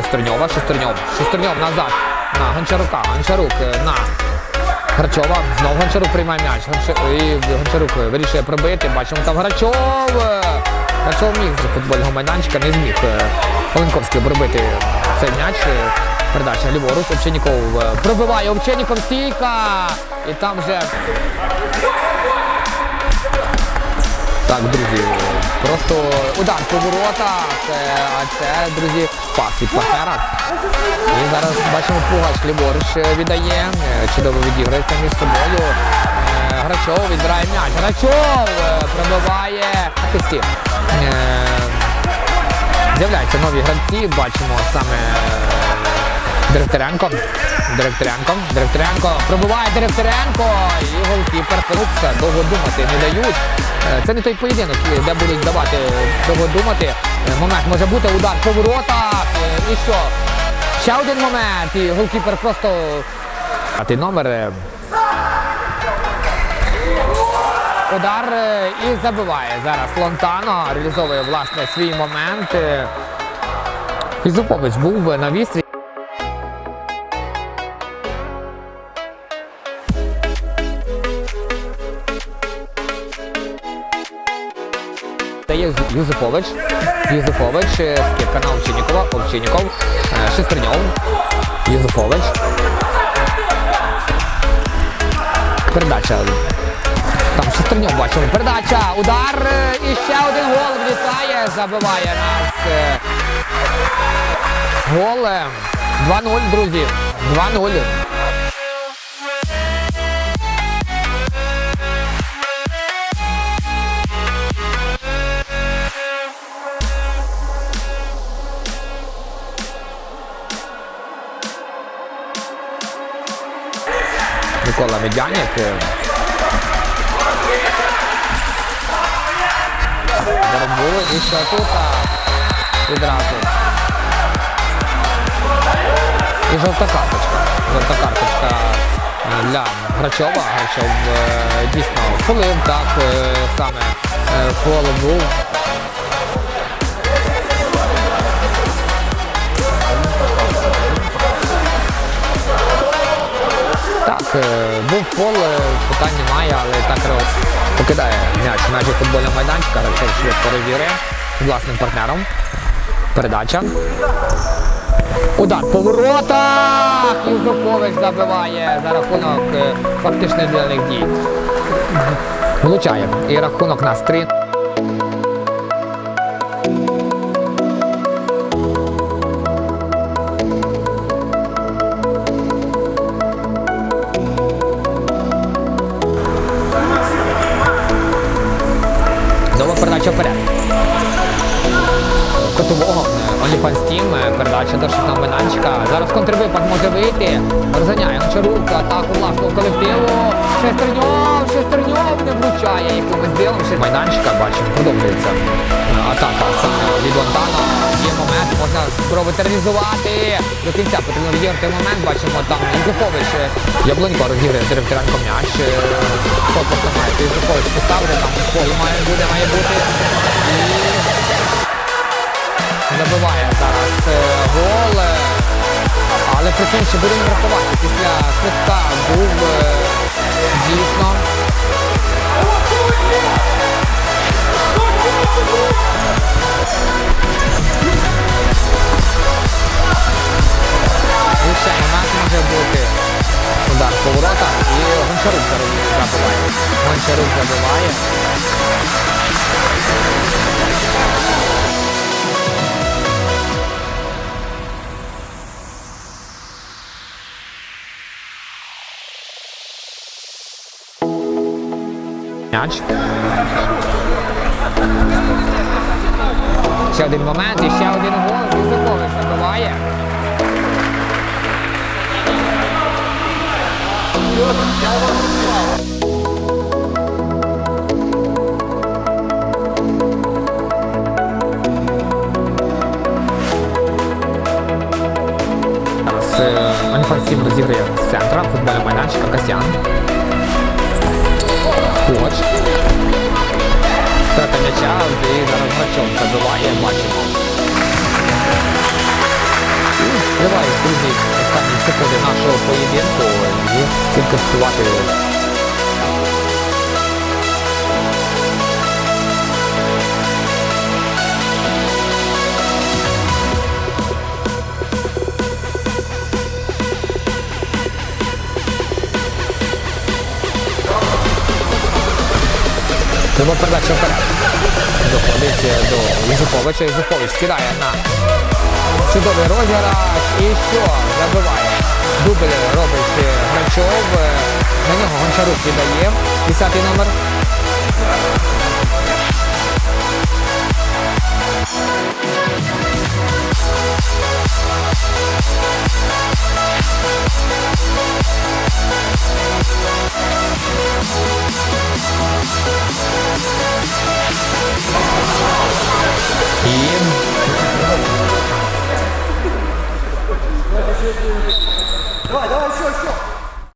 Шестерньова, Шестерньов, Шестерньов назад. На Гончарука, Гончарук е, на Грачова. Знов Гончарук приймає м'яч. І Гончарук вирішує пробити. Бачимо там Грачов. Е, Грачов міг з футбольного майданчика, не зміг е, Оленковський пробити цей м'яч. Е, Передача ліворуч. Овчинніков е, пробиває Овчинніков стійка. І там вже так, друзі, просто удар по воротах, е, а це, друзі, пас від партнера. І зараз бачимо Пугач ліворуч віддає, е, чудово відіграється між собою. Е, Грачов відбирає м'яч. Грачов е, пробиває захисті. Е, З'являються нові гравці, бачимо саме Директоренко. Директоренко. Директоренко пробиває Директоренко. І голкіпер Феликса довго думати не дають. Е, Це не той поєдинок, де будуть давати довго думати. Е, Момент може бути удар по воротах. Е, І що? Ще один момент. І голкіпер просто. А ти номер. Удар і забиває зараз Лонтано, реалізовує власне свій момент. Ізупович був на вістрі. Дає Юз- Юзупович. Юзупович, е, скидка на Овчиннікова, Овчинніков, е, Шестерньов, Юзупович. Передача. Там Шестерньов бачимо. Передача, удар е, і ще один гол влітає, забиває нас. Гол. е, 2-0, друзі. 2-0. Микола Медяник. Боротьбу і ще тут а, відразу. І жовта карточка. Жовта карточка е, для Грачова. Грачов е, дійсно фолив, так е, саме фол був. Так, був фол, е, питань немає, але так покидає м'яч в межі футбольного майданчика, Грачов швидко розіграє з власним партнером. Передача. Удар по воротах! Юзукович забиває за рахунок фактичних фактично для них дій. Влучає. І рахунок нас 3. Нова передача вперед. Котового Оліфан Стім, передача до штрафного майданчика. Зараз контрвипад може вийти. Розганяє Гончарук, атаку власного колективу. Шестерньов, Шестерньов не влучає якимось. Ще Майданчика бачимо, продовжується атака саме від Лонтана. Є момент, можна спробувати реалізувати. До кінця потрібно відіграти момент. Бачимо там Ізухович. Яблонько розігрує Директоренко м'яч. Фокус має Ізухович поставити, там поле має буде, має бути. Забиває зараз е, гол. Але при цьому ще будемо врахувати. Після свистка був е, дійсно. І ще момент може бути. Удар по воротах і Гончарук забиває. Гончарук забиває. М'яч. Ще один момент і ще один гол. Юзакович забиває. Зараз е, Аніфансів розіграє з центра футбольного майданчика Касян. Коч. Втрата м'яча, і зараз Грачов забиває, бачимо. Тривають, друзі, останні секунди нашого поєдинку. І тільки Треба передача вперед. Доходить до Юзуковича. Юзукович скидає на чудовий розіграш. І що? Забиває. Дубль робить Гранчов. Е, На нього Гончарук віддає. Десятий номер. Давай, давай, все, все.